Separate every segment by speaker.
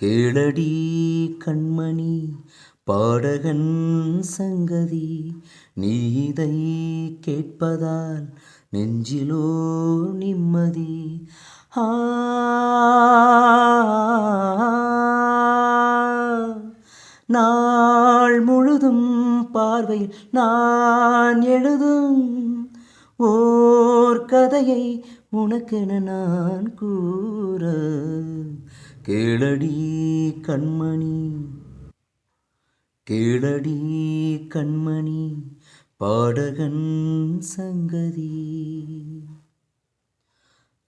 Speaker 1: கேளடி கண்மணி பாடகன் சங்கதி நீதை கேட்பதால் நெஞ்சிலோ நிம்மதி. ஆ. நாள் முழுதும் பார்வையில் நான் எழுதும் ஓர் கதையை உனக்கென நான் கூற. கேளடி கண்மணி கேளடி கண்மணி பாடகன் சங்கதி.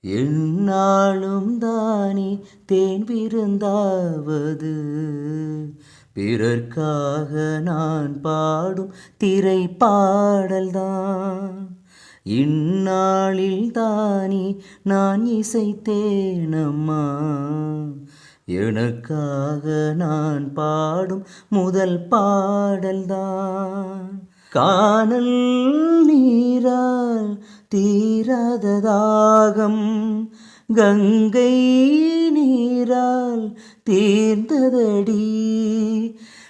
Speaker 1: என்னாலும் தானே தேன் விருந்தாவது பிறர்க்காக நான் பாடும் திரை பாடல்தான் இந்நாளில் தானே நான் இசைத்தேனம்மா. எனக்காக நான் பாடும் முதல் பாடல்தான். காணல் நீரால் தீராததாகம் கங்கை நீரால் தீர்ந்ததடி.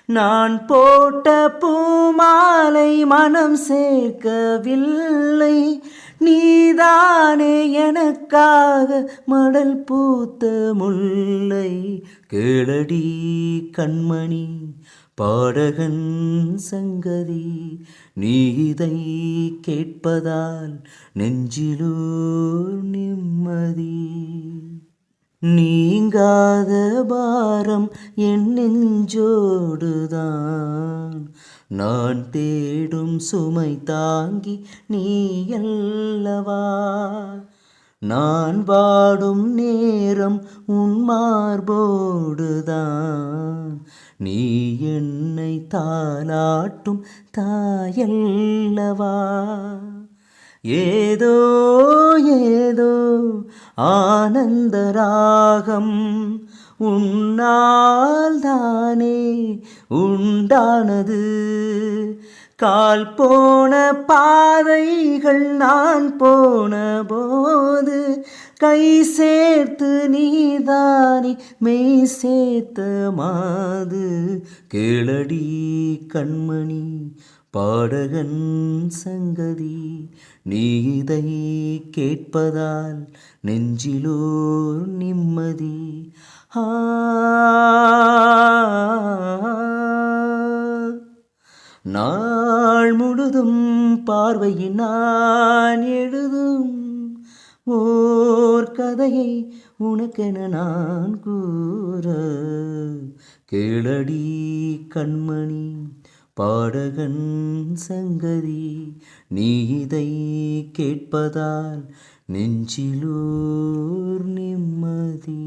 Speaker 1: நான் போட்ட பூமாலை மனம் சேர்க்கவில்லை. நீதானே எனக்காக மடல் பூத்த முல்லை. கேளடி கண்மணி பாடகன் சங்கதி நீ இதை கேட்பதால் நெஞ்சிலோ நீங்காத பாரம் என் நெஞ்சோடுதான். நான் தேடும் சுமை தாங்கி நீ அல்லவா நான் வாடும் நேரம் உன் மார்போடுதான். நீ என்னை தாலாட்டும் தாயல்லவா? ஏதோ ஏதோ ஆனந்த ராகம் உன்னால் தானே உண்டானது. கால் போன பாதைகள் நான் போன போது கை சேர்த்து நீதானி மெய் சேர்த்த மாது. கேளடி கண்மணி பாடகன் சங்கதி நீ இதை கேட்பதால் நெஞ்சிலோர் நிம்மதி. ஆ. நாள் முழுதும் பார்வையினான் எழுதும் ஓர் கதையை உனக்கென நான் கூற. கேளடி கண்மணி பாடகன் சங்கதி நீ இதை கேட்பதால் நெஞ்சிலோர் நிம்மதி.